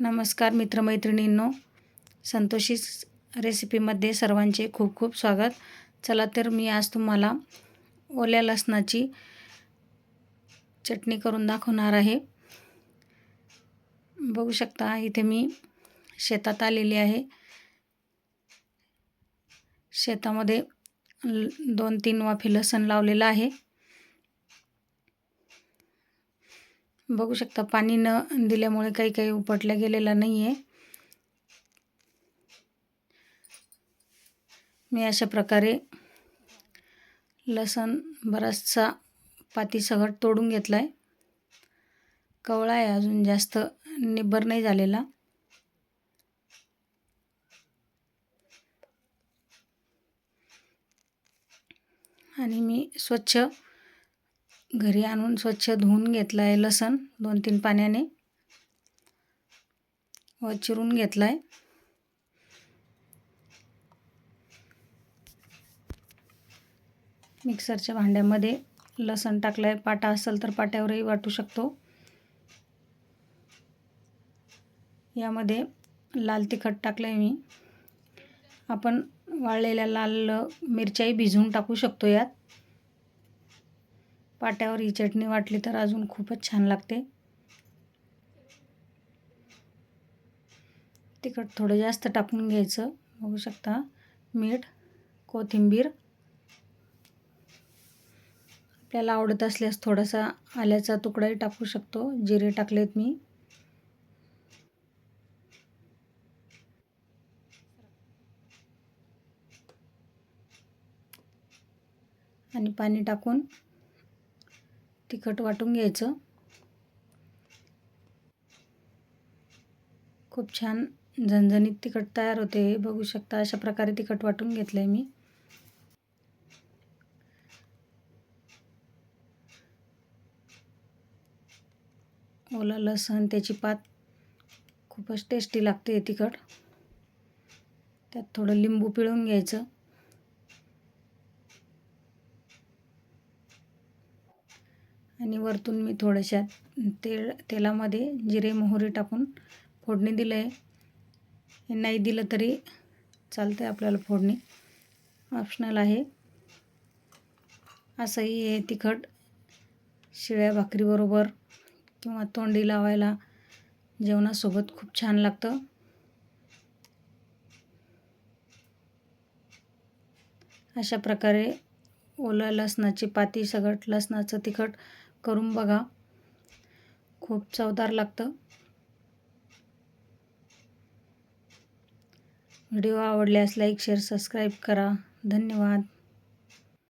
नमस्कार मित्रमैत्रिणींनो संतोषी रेसिपीमध्ये सर्वांचे खूप खूप स्वागत. चला तर मी आज तुम्हाला ओल्या लसणाची चटणी करून दाखवणार आहे. बघू शकता इथे मी शेतात आलेली आहे. शेतामध्ये दोन तीन वाफे लसण लावलेलं आहे. बघू शकता पाणी न दिल्यामुळे काही काही उपटल्या गेलेला नाही आहे मी अशा प्रकारे लसण बराचसा पातीसगट तोडून घेतला आहे कवळा आहे अजून जास्त निब्बर नाही झालेला. आणि मी स्वच्छ घरी आणून स्वच्छ धुवून घेतलं आहे लसण दोन तीन पाण्याने. व चिरून घेतलं आहे मिक्सरच्या भांड्यामध्ये लसण टाकलं आहे पाटा असेल तर पाट्यावरही वाटू शकतो. यामध्ये लाल तिखट टाकलं आहे मी. आपण वाळलेल्या लाल मिरच्याही भिजवून टाकू शकतो यात. पाट्यावर ही चटणी वाटली तर अजून खूपच छान लागते. तिखट थोडं जास्त टाकून घ्यायचं. बघू शकता मीठ कोथिंबीर. आपल्याला आवडत असल्यास थोडासा आल्याचा तुकडाही टाकू शकतो. जिरे टाकलेत मी. आणि पाणी टाकून तिखट वाटून घ्यायचं. खूप छान झणझणीत तिखट तयार होते. बघू शकता अशा प्रकारे तिखट वाटून घेतलं आहे मी. ओला लसण त्याची पात खूपच टेस्टी लागते तिखट. त्यात थोडं लिंबू पिळून घ्यायचं. आणि वरतून मी थोड्याशा तेल तेलामध्ये जिरे मोहरी टाकून फोडणी दिलं आहे नाही दिलं तरी चालतं आहे आपल्याला फोडणी. ऑप्शनल आहे. असंही हे तिखट शिळ्या भाकरीबरोबर किंवा तोंडी लावायला जेवणासोबत खूप छान लागतं. अशा प्रकारे ओलं लसणाची पाती सगट लसणाचं तिखट करून बघा. खूप चवदार लागतं. व्हिडिओ आवडल्यास लाईक शेअर सबस्क्राईब करा. धन्यवाद.